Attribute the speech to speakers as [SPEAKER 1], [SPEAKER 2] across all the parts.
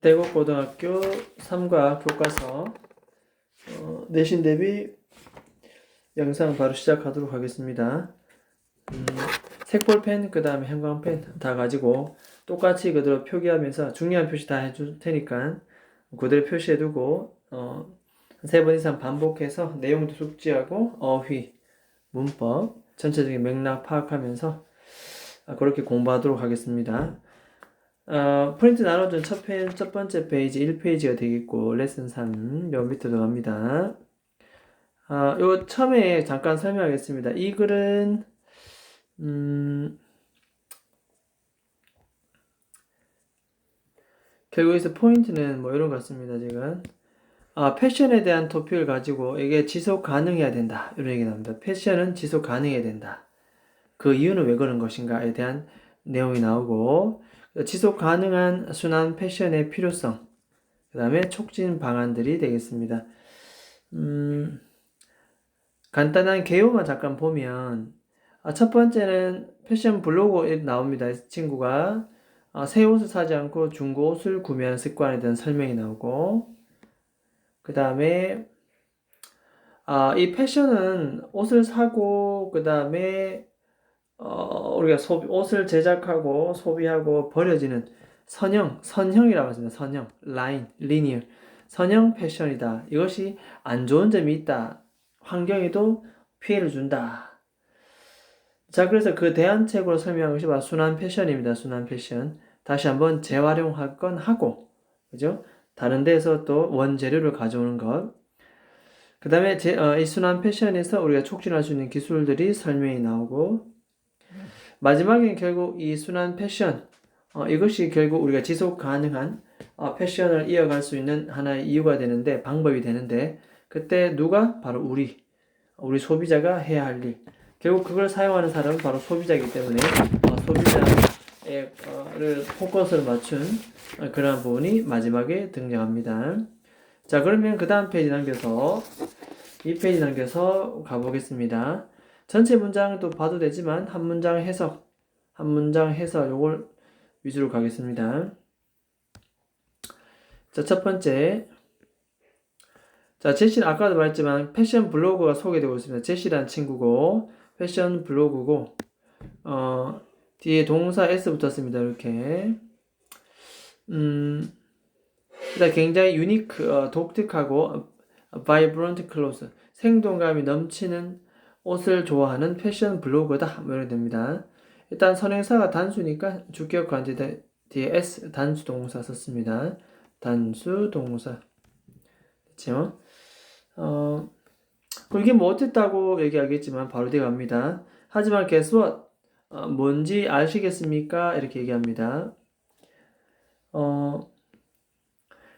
[SPEAKER 1] 대곡고등학교 3과 교과서 어, 내신 대비 영상 바로 시작하도록 하겠습니다. 음, 색볼펜 그 다음에 형광펜 다 가지고 똑같이 그대로 표기하면서 중요한 표시 다 해줄 테니까 그대로 표시해두고 어, 세번 이상 반복해서 내용도 숙지하고 어휘, 문법, 전체적인 맥락 파악하면서 아, 그렇게 공부하도록 하겠습니다. 어, 프린트 나눠준 첫, 페, 첫 번째 페이지 1페이지가 되겠고 레슨 3, 요 밑에 들어갑니다. 아, 요 처음에 잠깐 설명하겠습니다. 이 글은 음, 결국 여기서 포인트는 뭐 이런 것 같습니다. 지금 아, 패션에 대한 토픽을 가지고 이게 지속 가능해야 된다. 이런 얘기 나옵니다. 패션은 지속 가능해야 된다. 그 이유는 왜 그런 것인가에 대한 내용이 나오고 지속 가능한 순환 패션의 필요성, 그 다음에 촉진 방안들이 되겠습니다. 음, 간단한 개요만 잠깐 보면, 아, 첫 번째는 패션 블로그에 나옵니다. 이 친구가 아, 새 옷을 사지 않고 중고 옷을 구매하는 습관에 대한 설명이 나오고, 그 다음에 아, 이 패션은 옷을 사고, 그 다음에 어, 우리가 소비, 옷을 제작하고 소비하고 버려지는 선형, 선형이라고 했습니다. 선형, 라인, 리니어. 선형 패션이다. 이것이 안 좋은 점이 있다. 환경에도 피해를 준다. 자, 그래서 그 대안책으로 설명한 것이 바로 순환 패션입니다. 순환 패션. 다시 한번 재활용할 건 하고, 그죠? 다른 데서 또 원재료를 가져오는 것. 그 다음에 어, 이 순환 패션에서 우리가 촉진할 수 있는 기술들이 설명이 나오고, 마지막엔 결국 이 순환 패션 어, 이것이 결국 우리가 지속 가능한 어, 패션을 이어갈 수 있는 하나의 이유가 되는데 방법이 되는데 그때 누가 바로 우리 우리 소비자가 해야 할 일. 결국 그걸 사용하는 사람은 바로 소비자이기 때문에 어, 소비자를 포커스를 맞춘 어, 그러한 부분이 마지막에 등장합니다. 자 그러면 그 다음 페이지 남겨서 이 페이지 남겨서 가보겠습니다. 전체 문장도 봐도 되지만 한 문장 해석, 한 문장 해석 요걸 위주로 가겠습니다. 자, 첫 번째. 자, 제시는 아까도 말했지만 패션 블로그가 소개되고 있습니다. 제시라는 친구고 패션 블로그고 어, 뒤에 동사 s 붙었습니다. 이렇게. 음. 일단 굉장히 유니크, 어, 독특하고 vibrant clothes, 생동감이 넘치는 옷을 좋아하는 패션 블로거다. 뭐 이렇게 됩니다. 일단 선행사가 단수니까 주격 관제 뒤에 s 단수 동사 썼습니다. 단수 동사. 그렇죠? 어, 이게 뭐 어땠다고 얘기하겠지만 바로 뒤에 갑니다. 하지만 guess what? 어, 뭔지 아시겠습니까? 이렇게 얘기합니다. 어,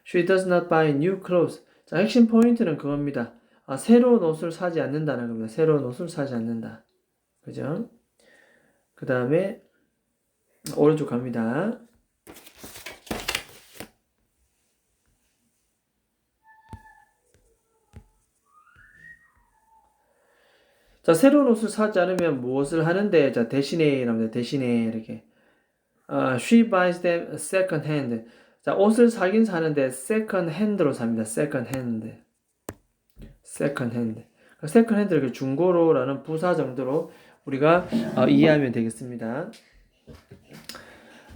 [SPEAKER 1] she does not buy new clothes. 자, 핵심 포인트는 그겁니다. 아, 새로운 옷을 사지 않는다는 겁니다. 새로운 옷을 사지 않는다. 그죠? 그 다음에 오른쪽 갑니다. 자, 새로운 옷을 사지 않으면 무엇을 하는데? 자, 대신에, 랍니다. 대신에, 이렇게. 아, she buys them second hand. 자, 옷을 사긴 사는데, second hand로 삽니다. second hand. 세컨 핸드. 세컨 핸드를 중고로라는 부사 정도로 우리가 어, 이해하면 되겠습니다.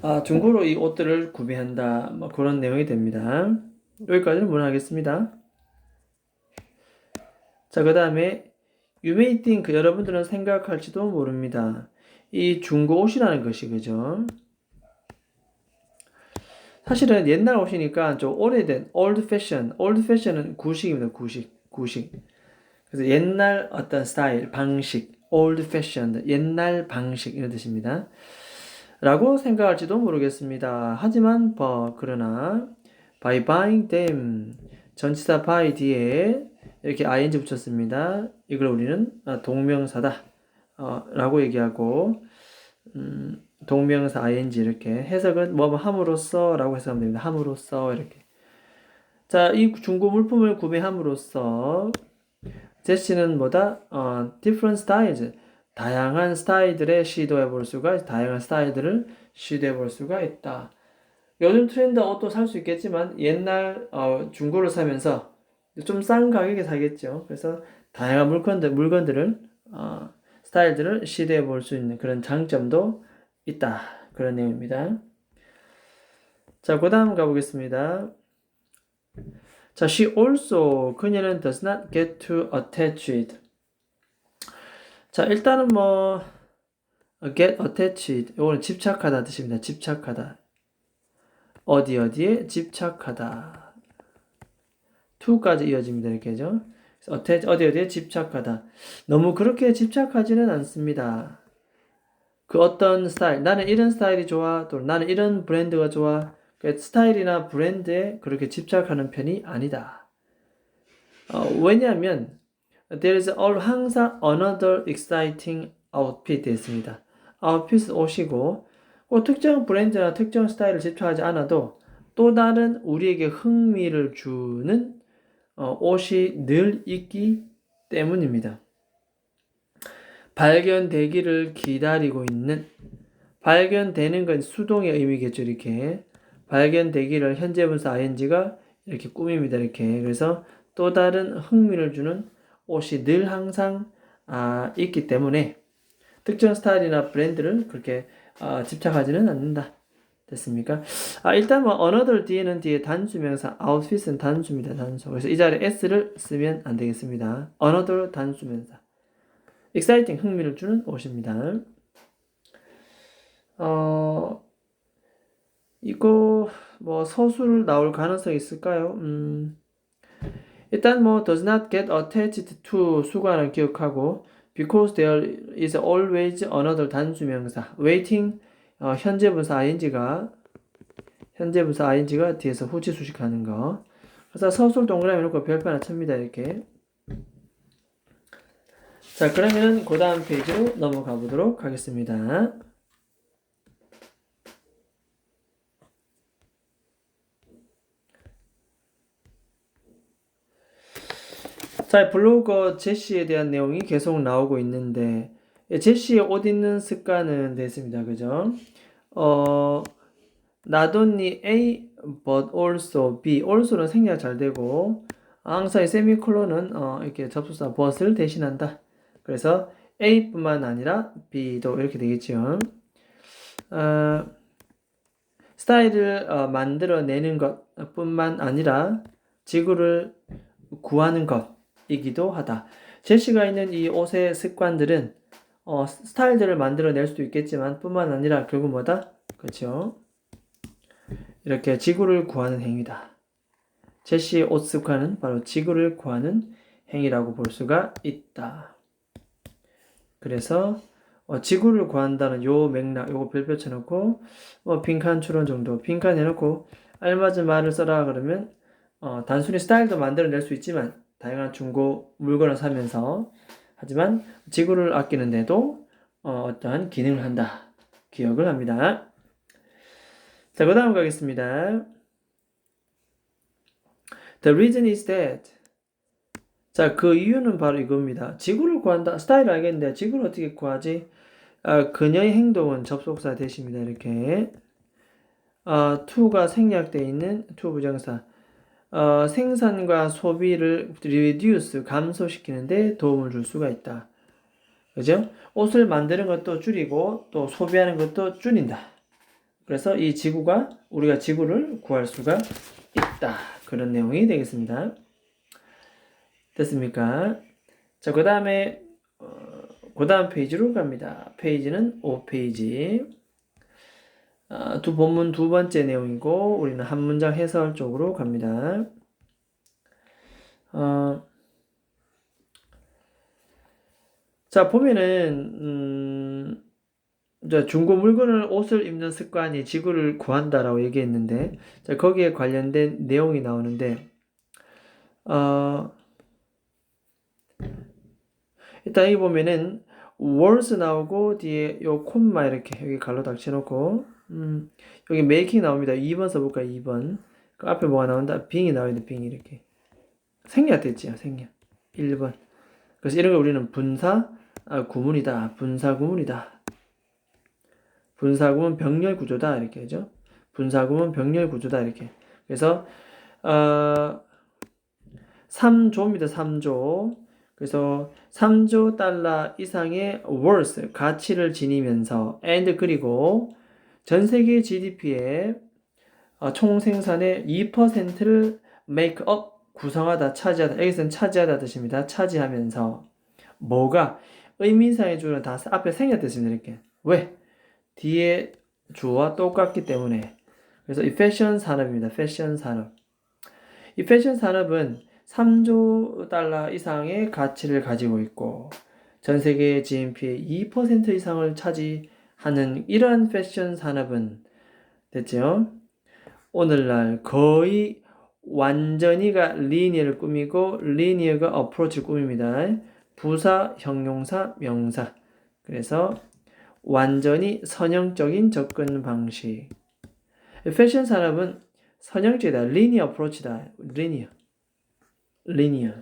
[SPEAKER 1] 아, 중고로 이 옷들을 구매한다. 뭐 그런 내용이 됩니다. 여기까지는 무난하겠습니다. 자, 그 다음에 You may think 여러분들은 생각할지도 모릅니다. 이 중고 옷이라는 것이 그죠? 사실은 옛날 옷이니까 좀 오래된 old fashion, old fashion은 구식입니다. 구식. 구식. 그래서 옛날 어떤 스타일, 방식, old fashioned, 옛날 방식 이런 뜻입니다. 라고 생각할지도 모르겠습니다. 하지만 버 그러나 by buying them 전치사 by 뒤에 이렇게 ing 붙였습니다. 이걸 우리는 아, 동명사다 어, 라고 얘기하고 음, 동명사 ing 이렇게 해석은 뭐 함으로써 라고 해석하면 됩니다. 함으로써 이렇게 자, 이 중고 물품을 구매함으로써 제시는 뭐다? 어, different styles. 다양한 스타일들의 시도해 볼 수가, 다양한 스타일들을 시도해 볼 수가 있다. 요즘 트렌드 옷도 살 수 있겠지만 옛날 어, 중고를 사면서 좀 싼 가격에 사겠죠. 그래서 다양한 물건들 물건들을 어, 스타일들을 시도해 볼 수 있는 그런 장점도 있다. 그런 내용입니다. 자, 그 다음 가보겠습니다. 자, she also 그녀는 does not get too attached. 자, 일단은 뭐 get attached 이거는 집착하다 뜻입니다. 집착하다. 어디 어디에 집착하다. to까지 이어집니다. 이렇게죠. 어디 어디에 집착하다. 너무 그렇게 집착하지는 않습니다. 그 어떤 스타일, 나는 이런 스타일이 좋아, 또 나는 이런 브랜드가 좋아. 그 스타일이나 브랜드에 그렇게 집착하는 편이 아니다. 어, 왜냐하면 there is all 항상 another exciting outfit 되어 있습니다. outfit 옷이고 꼭 특정 브랜드나 특정 스타일을 집착하지 않아도 또 다른 우리에게 흥미를 주는 어, 옷이 늘 있기 때문입니다. 발견되기를 기다리고 있는 발견되는 건 수동의 의미겠죠 이렇게 발견되기를 현재 분사 ing가 이렇게 꾸밉니다 이렇게. 그래서 또 다른 흥미를 주는 옷이 늘 항상 아, 있기 때문에 특정 스타일이나 브랜드를 그렇게 아, 집착하지는 않는다. 됐습니까? 아 일단 뭐 언어들 뒤에는 뒤에 단수명사 outfit은 단수입니다 단수. 그래서 이 자리에 s를 쓰면 안 되겠습니다. 언어들 단수명사. Exciting 흥미를 주는 옷입니다. 어 이거 뭐 서술 나올 가능성이 있을까요? 음, 일단 뭐 does not get attached to 수관을 기억하고 because there is always another 단수 명사 waiting 어, 현재 분사 ing가 현재 분사 ing가 뒤에서 후지 수식하는 거 그래서 서술 동그라미 놓고 별표 하나 칩니다 이렇게 자, 그러면 그 다음 페이지로 넘어가 보도록 하겠습니다. 자, 블로거 제시에 대한 내용이 계속 나오고 있는데, 예, 제시의 옷 입는 습관은 됐습니다. 그죠? 어, not only A, but also B. also는 생략 잘 되고, 항상 이 세미콜론은 어, 이렇게 접속사 but을 대신한다. 그래서 A뿐만 아니라 B도 이렇게 되겠죠. 어, 스타일을 어, 만들어내는 것뿐만 아니라 지구를 구하는 것 이기도 하다. 제시가 있는 이 옷의 습관들은 어, 스타일들을 만들어낼 수도 있겠지만 뿐만 아니라 결국 뭐다? 그렇죠. 이렇게 지구를 구하는 행위다. 제시의 옷 습관은 바로 지구를 구하는 행위라고 볼 수가 있다. 그래서 어, 지구를 구한다는 요 맥락 요거 별표 쳐놓고 뭐 빈칸 추론 정도 빈칸 해놓고 알맞은 말을 써라 그러면 어, 단순히 스타일도 만들어낼 수 있지만 다양한 중고 물건을 사면서 하지만 지구를 아끼는데도 어, 어떠한 기능을 한다 기억을 합니다. 자, 그 다음 가겠습니다. The reason is that 자, 그 이유는 바로 이겁니다. 지구를 구한다. 스타일 알겠는데 지구를 어떻게 구하지? 아, 그녀의 행동은 접속사 대신입니다. 이렇게 아, to가 생략되어 있는 to 부정사 어, 생산과 소비를 reduce 감소시키는데 도움을 줄 수가 있다. 그죠? 옷을 만드는 것도 줄이고 또 소비하는 것도 줄인다. 그래서 이 지구가 우리가 지구를 구할 수가 있다. 그런 내용이 되겠습니다. 됐습니까? 자, 그 다음에, 어, 그 다음 페이지로 갑니다. 페이지는 5페이지. 아, 두 본문 두 번째 내용이고, 우리는 한 문장 해설 쪽으로 갑니다. 어, 자, 보면은, 음, 자, 중고 물건을 옷을 입는 습관이 지구를 구한다라고 얘기했는데, 자, 거기에 관련된 내용이 나오는데, 어, 일단 여기 보면은 words 나오고 뒤에 요 콤마 이렇게 여기 갈로 닥쳐놓고 음, 여기 making 나옵니다. 2번 써볼까요? 2번 그 앞에 뭐가 나온다? 빙이 나오는데 빙이 이렇게 생략 됐지요. 생략 1번 그래서 이런 걸 우리는 분사 아, 구문이다. 분사 구문이다. 분사 구문 병렬 구조다 이렇게 하죠. 분사 구문 병렬 구조다 이렇게. 그래서 어 3조입니다. 3조. 그래서 3조 달러 이상의 worth 가치를 지니면서 and 그리고 전 세계 GDP의 어, 총 생산의 2%를 make up 구성하다 차지하다 여기서는 차지하다 뜻입니다. 차지하면서 뭐가 의미상의 주어는 다 앞에 생략됐습니다. 이렇게 왜 뒤에 주어와 똑같기 때문에 그래서 이 패션 산업입니다. 패션 산업 이 패션 산업은 3조 달러 이상의 가치를 가지고 있고 전 세계 GNP의 2% 이상을 차지 하는 이러한 패션 산업은 됐죠? 오늘날 거의 완전히가 리니어를 꾸미고 리니어가 어프로치를 꾸밉니다. 부사, 형용사, 명사. 그래서 완전히 선형적인 접근 방식. 패션 산업은 선형적이다. 리니어 어프로치다. 리니어. 리니어.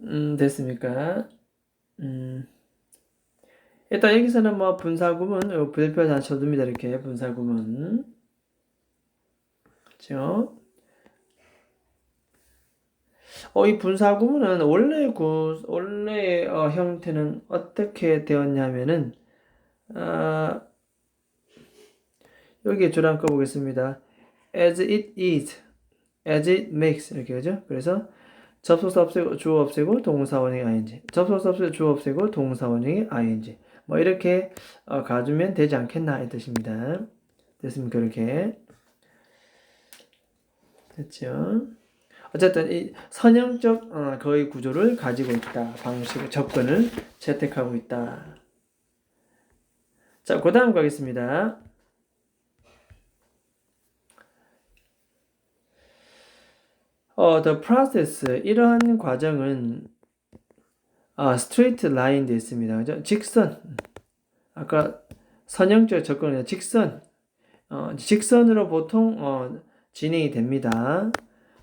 [SPEAKER 1] 음, 됐습니까? 음. 일단 여기서는 뭐 분사구문, 요 부대표 다 쳐둡니다. 이렇게 분사구문. 그죠? 어, 이 분사구문은 원래 구, 원래 어, 형태는 어떻게 되었냐면은, 아, 여기에 줄한 거 보겠습니다. as it is, as it makes 이렇게 그죠? 그래서 접속사 없애고 주어 없애고 동사 원형이 ing, 접속사 없애고 주어 없애고 동사 원형이 ing. 뭐 이렇게 어, 가주면 되지 않겠나 이 뜻입니다. 됐습니까? 이렇게 됐죠? 어쨌든 이 선형적 어, 거의 구조를 가지고 있다. 방식 접근을 채택하고 있다. 자, 그 다음 가겠습니다. 어, the process 이러한 과정은 아, straight line 돼 있습니다. 그죠? 직선. 아까 선형적 접근은 직선. 어, 직선으로 보통 어, 진행이 됩니다.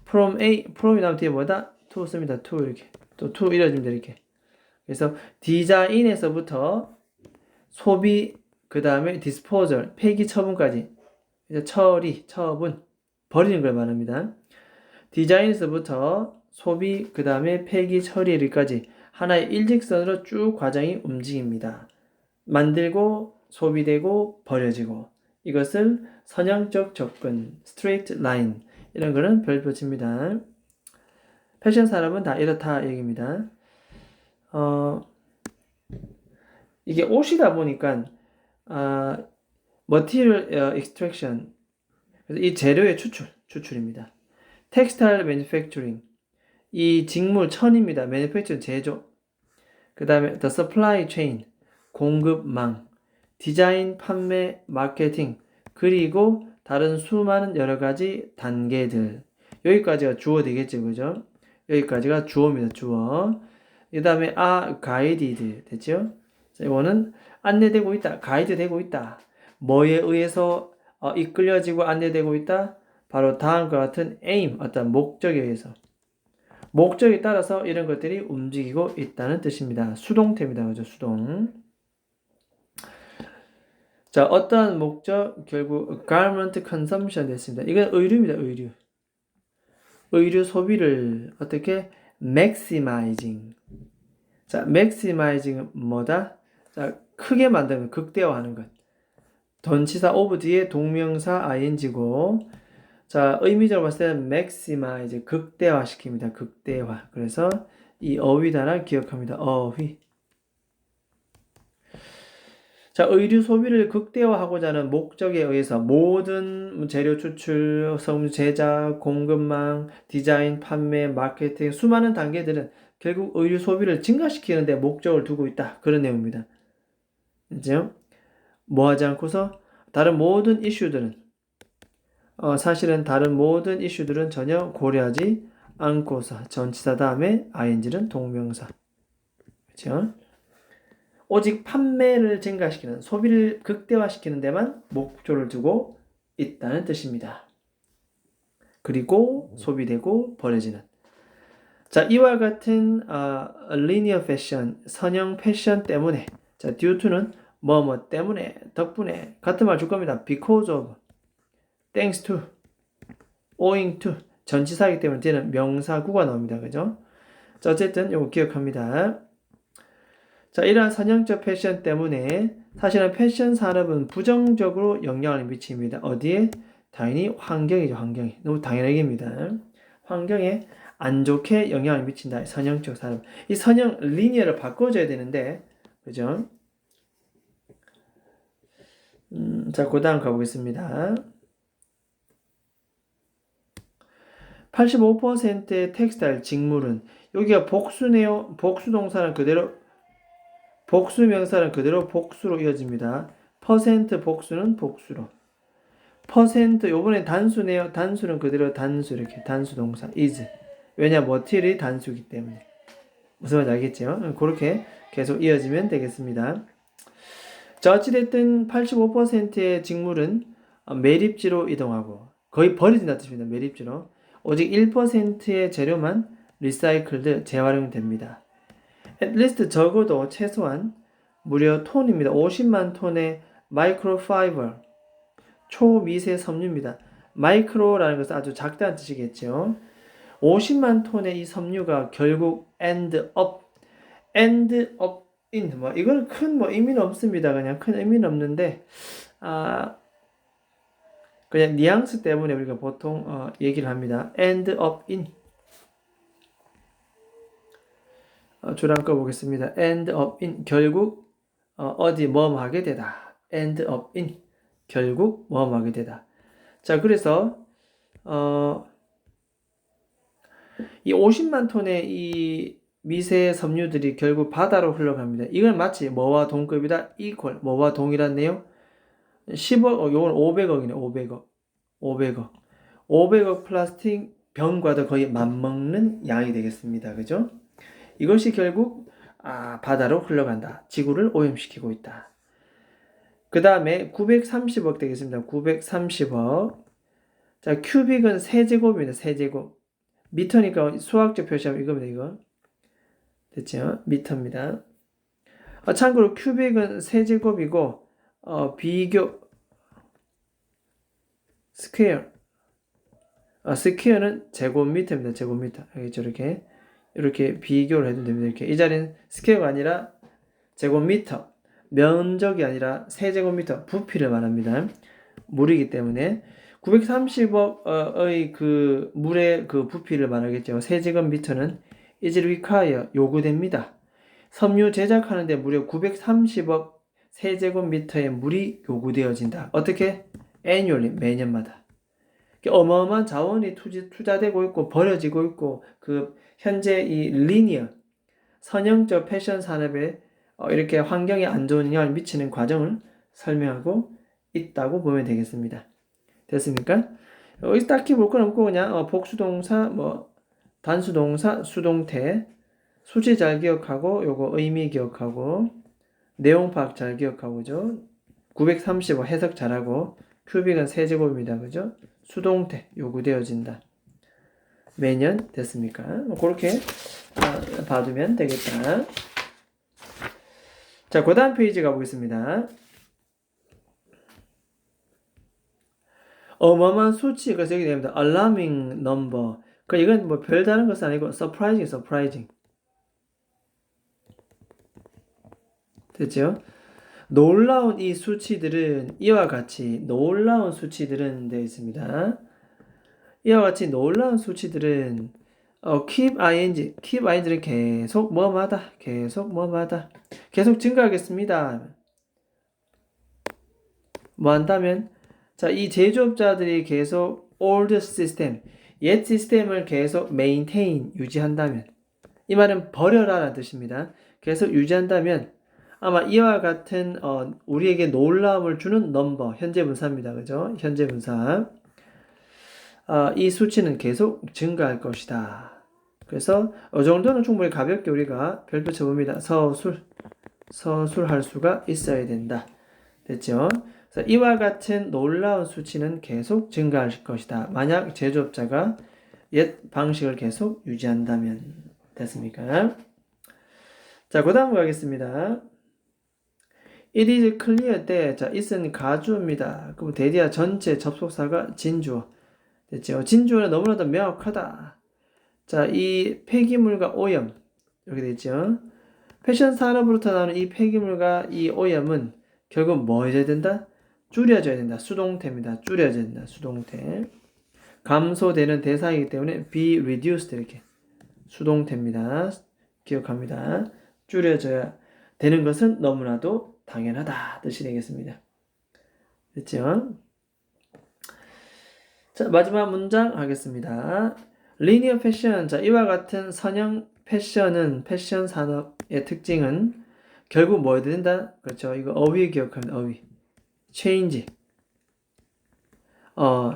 [SPEAKER 1] from A, from이 나면 뒤에 뭐다? to 씁니다. to 이렇게. 또 to 이뤄집니다. 이렇게. 그래서 디자인에서부터 소비, 그 다음에 disposal, 폐기 처분까지. 이제 처리, 처분, 버리는 걸 말합니다. 디자인에서부터 소비, 그 다음에 폐기, 처리까지 하나의 일직선으로 쭉 과정이 움직입니다. 만들고, 소비되고, 버려지고. 이것을 선형적 접근, straight line 이런 거는 별표치입니다. 패션 산업은 다 이렇다 얘기입니다. 어, 이게 옷이다 보니까 아, material extraction 그래서 이 재료의 추출, 추출입니다. textile manufacturing 이 직물 천입니다. manufacturing 제조. 그 다음에 the supply chain 공급망 디자인, 판매, 마케팅, 그리고 다른 수많은 여러 가지 단계들. 여기까지가 주어 되겠죠, 그죠? 여기까지가 주어입니다, 주어. 그 다음에 아, 가이디드. 됐죠? 자, 이거는 안내되고 있다, 가이드 되고 있다. 뭐에 의해서 어, 이끌려지고 안내되고 있다? 바로 다음과 같은 aim, 어떤 목적에 의해서. 목적에 따라서 이런 것들이 움직이고 있다는 뜻입니다. 수동태입니다. 그죠? 수동. 자, 어떠한 목적? 결국 garment consumption 됐습니다. 이건 의류입니다. 의류. 의류 소비를 어떻게 maximizing. 자, maximizing은 뭐다? 자, 크게 만드는 극대화하는 것. 전치사 of 뒤에 동명사 ing고 자, 의미적으로 봤을 때는 maximize 극대화 시킵니다. 극대화. 그래서 이 어휘 단어 기억합니다. 어휘. 자, 의류 소비를 극대화하고자 하는 목적에 의해서 모든 재료 추출, 성분 제작, 공급망, 디자인, 판매, 마케팅 수많은 단계들은 결국 의류 소비를 증가시키는 데 목적을 두고 있다. 그런 내용입니다. 이제요. 뭐 하지 않고서 다른 모든 이슈들은 어, 사실은 다른 모든 이슈들은 전혀 고려하지 않고서 전치사 다음에 ing는 동명사. 그렇죠? 오직 판매를 증가시키는 소비를 극대화시키는 데만 목조를 두고 있다는 뜻입니다. 그리고 소비되고 버려지는 자 이와 같은 어, linear fashion 선형 패션 때문에 자 due to는 뭐뭐 때문에 덕분에 같은 말 줄 겁니다. because of, thanks to, owing to 전치사이기 때문에 뒤에는 명사구가 나옵니다. 그죠? 자, 어쨌든 요거 기억합니다. 자, 이러한 선형적 패션 때문에 사실은 패션 산업은 부정적으로 영향을 미칩니다. 어디에? 당연히 환경이죠, 환경이. 너무 당연한 얘기입니다. 환경에 안 좋게 영향을 미친다. 선형적 산업. 이 선형 리니어를 바꿔줘야 되는데, 그죠? 음, 자, 그 다음 가보겠습니다. 85%의 텍스타일 직물은 여기가 복수네요. 복수 동사는 그대로 복수 명사는 그대로 복수로 이어집니다. 퍼센트 복수는 복수로. 퍼센트 요번에 단수네요. 단수는 그대로 단수 이렇게 단수 동사 is. 왜냐 머티리 단수기 때문에. 무슨 말인지 알겠죠? 그렇게 계속 이어지면 되겠습니다. 자, 어찌됐든 85%의 직물은 매립지로 이동하고 거의 버려진다 뜻입니다. 매립지로. 오직 1%의 재료만 리사이클드 재활용됩니다. at least 적어도 최소한 무려 톤입니다. 50만 톤의 마이크로파이버 초미세 섬유입니다. 마이크로라는 것은 아주 작다는 뜻이겠죠. 50만 톤의 이 섬유가 결국 end up, end up in 뭐 이거는 큰뭐 의미는 없습니다. 그냥 큰 의미는 없는데 아 그냥 뉘앙스 때문에 우리가 보통 어, 얘기를 합니다. end up in 어, 줄안 꺼보겠습니다. end up in 결국 어, 디 뭐하게 되다. end up in 결국 뭐하게 되다. 자 그래서 어, 이 50만 톤의 이 미세 섬유들이 결국 바다로 흘러갑니다. 이건 마치 뭐와 동급이다 equal 뭐와 동일한 내용 10억 어, 요건 500억이네 500억 500억 500억 플라스틱 병과도 거의 맞먹는 양이 되겠습니다. 그죠? 이것이 결국 아, 바다로 흘러간다. 지구를 오염시키고 있다. 그 다음에 930억 되겠습니다. 930억. 자, 큐빅은 세제곱입니다. 세제곱. 미터니까 수학적 표시하면 이겁니다. 이거. 됐죠? 미터입니다. 아, 참고로 큐빅은 세제곱이고 어, 비교 스퀘어 아, 스퀘어는 제곱미터입니다. 제곱미터. 알겠죠? 이렇게 이렇게 비교를 해도 됩니다. 이렇게 이 자리는 스퀘어가 아니라 제곱미터, 면적이 아니라 세제곱미터 부피를 말합니다. 물이기 때문에 930억의 그 물의 그 부피를 말하겠죠. 세제곱미터는 require 요구됩니다. 섬유 제작하는데 무려 930억 세제곱미터의 물이 요구되어진다. 어떻게? Annually 매년마다. 어마어마한 자원이 투자되고 있고 버려지고 있고 그 현재 이 리니어 선형적 패션 산업에 어, 이렇게 환경에 안 좋은 영향을 미치는 과정을 설명하고 있다고 보면 되겠습니다. 됐습니까? 여기 딱히 볼 건 없고 그냥 어, 복수동사, 뭐 단수동사, 수동태, 수지 잘 기억하고 요거 의미 기억하고 내용 파악 잘 기억하고죠. 935 해석 잘하고 큐빅은 세제곱입니다. 그죠? 수동태 요구되어진다. 매년 됐습니까? 뭐 그렇게 아, 봐두면 되겠다. 자, 그 다음 페이지 가보겠습니다. 어마어마한 수치가 적이 됩니다. alarming number. 그 이건 뭐 별다른 것은 아니고 surprising, surprising. 됐죠? 놀라운 이 수치들은 이와 같이 놀라운 수치들은 되어 있습니다. 이와 같이 놀라운 수치들은 어, keep ing, keep ing는 계속 뭐뭐하다, 계속 뭐뭐하다, 계속 증가하겠습니다. 뭐 한다면 자, 이 제조업자들이 계속 old system, 옛 시스템을 계속 maintain, 유지한다면 이 말은 버려라라는 뜻입니다. 계속 유지한다면 아마 이와 같은 어, 우리에게 놀라움을 주는 넘버 현재 분사입니다. 그죠? 현재 분사. 어, 이 수치는 계속 증가할 것이다. 그래서 이 정도는 충분히 가볍게 우리가 별표 쳐봅니다. 서술, 서술할 수가 있어야 된다. 됐죠? 이와 같은 놀라운 수치는 계속 증가할 것이다. 만약 제조업자가 옛 방식을 계속 유지한다면 됐습니까? 자, 그 다음 가겠습니다. It is clear 때, 자, it은 가주어입니다. 그럼 대디아 전체 접속사가 진주어. 됐죠? 진주어는 너무나도 명확하다. 자, 이 폐기물과 오염. 이렇게 됐죠? 패션 산업으로부터 나오는 이 폐기물과 이 오염은 결국 뭐 해줘야 된다? 줄여져야 된다. 수동태입니다. 줄여져야 된다. 수동태. 감소되는 대상이기 때문에 be reduced 이렇게 수동태입니다. 기억합니다. 줄여져야 되는 것은 너무나도 당연하다 뜻이 되겠습니다. 됐죠? 자 마지막 문장 하겠습니다. 리니어 패션 자 이와 같은 선형 패션은 패션 산업의 특징은 결국 뭐 해야 된다? 그렇죠. 이거 어휘 기억합니다. 어휘. change. 어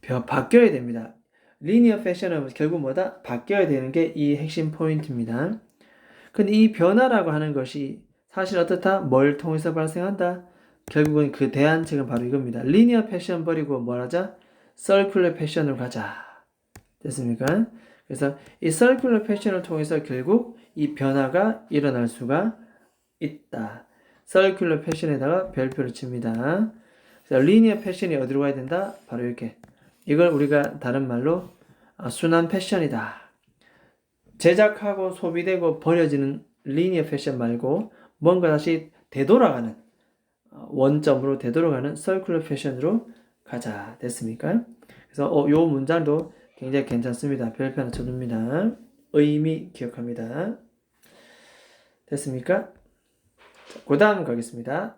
[SPEAKER 1] 벼- 바뀌어야 됩니다. 리니어 패션은 결국 뭐다? 바뀌어야 되는 게 이 핵심 포인트입니다. 근데 이 변화라고 하는 것이 사실 어떻다? 뭘 통해서 발생한다? 결국은 그 대안책은 바로 이겁니다. 리니어 패션 버리고 뭘 하자? 서큘러 패션으로 가자. 됐습니까? 그래서 이 서큘러 패션을 통해서 결국 이 변화가 일어날 수가 있다. 서큘러 패션에다가 별표를 칩니다. 그래서 리니어 패션이 어디로 가야 된다? 바로 이렇게. 이걸 우리가 다른 말로 아, 순환 패션이다. 제작하고 소비되고 버려지는 리니어 패션 말고 뭔가 다시 되돌아가는 어, 원점으로 되돌아가는 서큘러 패션으로 가자 됐습니까? 그래서 어, 요 문장도 굉장히 괜찮습니다. 별표 하나 쳐줍니다. 의미 기억합니다. 됐습니까? 그 다음 가겠습니다.